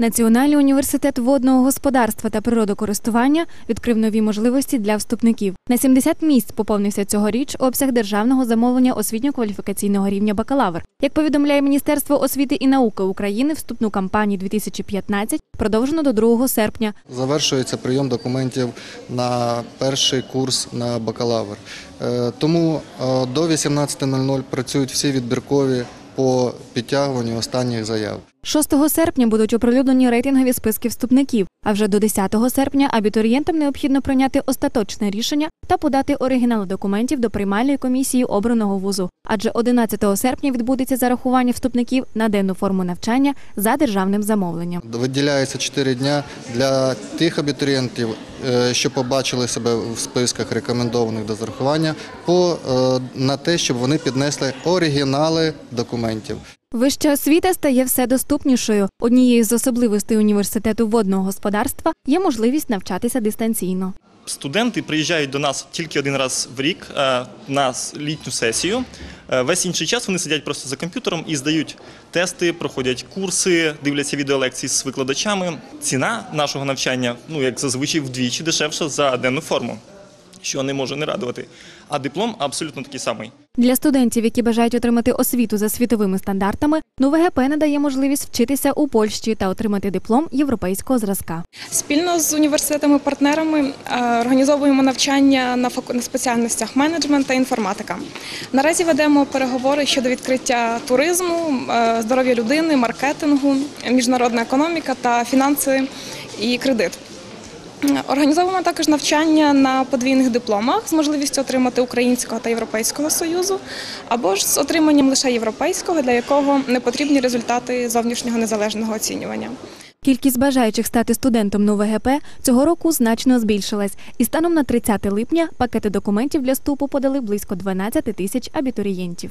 Національний університет водного господарства та природокористування відкрив нові можливості для вступників. На 70 місць поповнився цьогоріч обсяг державного замовлення освітньо-кваліфікаційного рівня бакалавр. Як повідомляє Міністерство освіти і науки України, вступну кампанію 2015 продовжено до 2 серпня. Завершується прийом документів на перший курс на бакалавр. Е, Тому е, до 18.00 працюють всі відбіркові по підтягуванню останніх заяв. 6 серпня будуть оприлюднені рейтингові списки вступників, а вже до 10 серпня абітурієнтам необхідно прийняти остаточне рішення та подати оригінали документів до приймальної комісії обраного вузу. Адже 11 серпня відбудеться зарахування вступників на денну форму навчання за державним замовленням. Виділяється 4 дня для тих абітурієнтів, е, що побачили себе в списках рекомендованих до зарахування, по, е, на те, щоб вони піднесли оригінали документів. Вища освіта стає все доступнішою. Однією з особливостей університету водного господарства є можливість навчатися дистанційно. Студенти приїжджають до нас тільки один раз в рік е, на літню сесію. Е, Весь інший час вони сидять просто за комп'ютером і здають тести, проходять курси, дивляться відеолекції з викладачами. Ціна нашого навчання, ну як зазвичай, вдвічі дешевша за денну форму, що не може не радувати. А диплом абсолютно такий самий. Для студентів, які бажають отримати освіту за світовими стандартами, НУВГП надає можливість вчитися у Польщі та отримати диплом європейського зразка. Спільно з університетами-партнерами е, організовуємо навчання на спеціальностях менеджмент та інформатика. Наразі ведемо переговори щодо відкриття туризму, е, здоров'я людини, маркетингу, міжнародна економіка та фінанси і кредит. Організовуємо також навчання на подвійних дипломах з можливістю отримати українського та європейського союзу, або ж з отриманням лише європейського, для якого не потрібні результати зовнішнього незалежного оцінювання. Кількість бажаючих стати студентом НУВГП цього року значно збільшилась, і станом на 30 липня пакети документів для вступу подали близько 12 тисяч абітурієнтів.